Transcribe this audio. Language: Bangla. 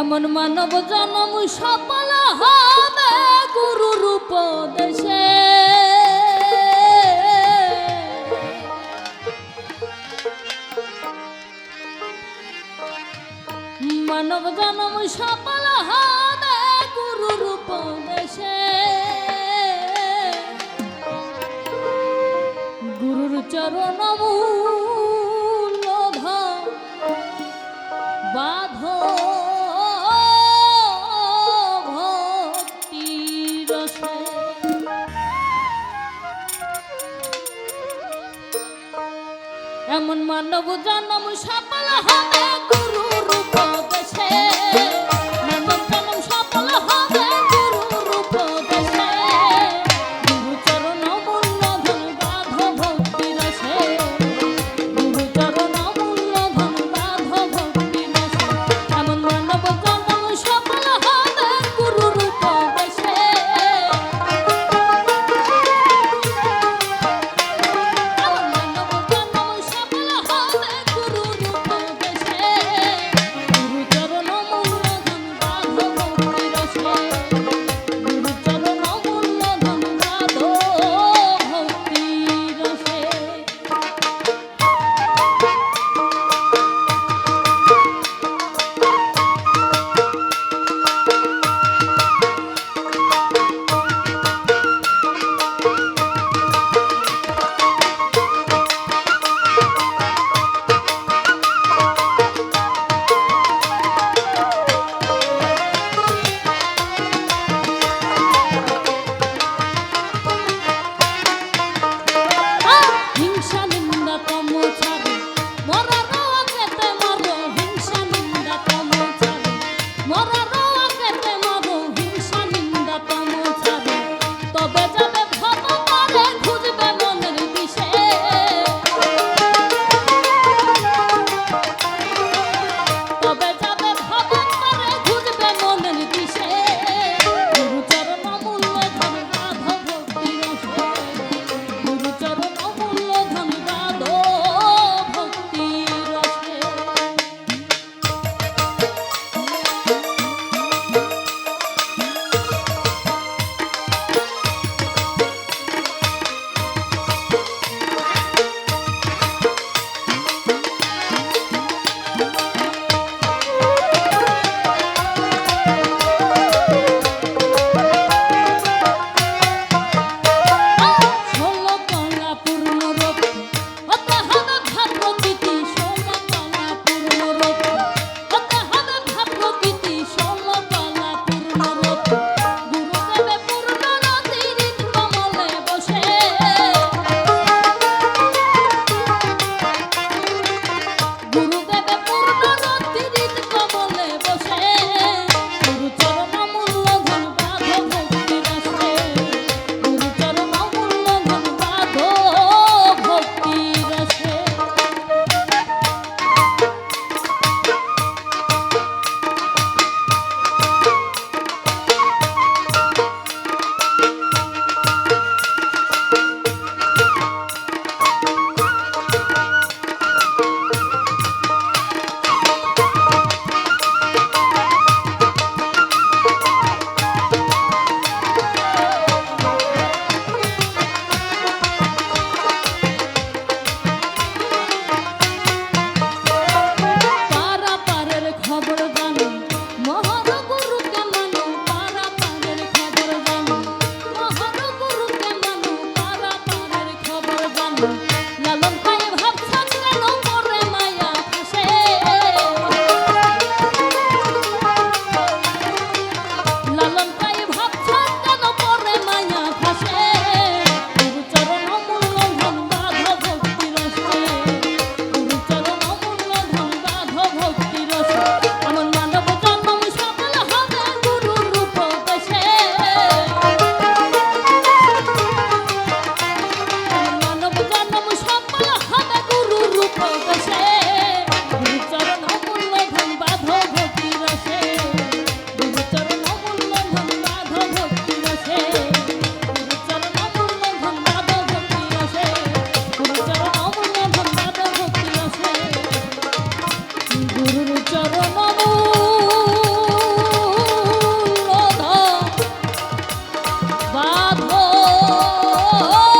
এমন মানব জনম সফল হবে গুরু রূপ দেশে। মানব জনম সফল হবে এমন মানব জন্ম সফল হবে গুরু রূপ দেশে। oh, oh. oh.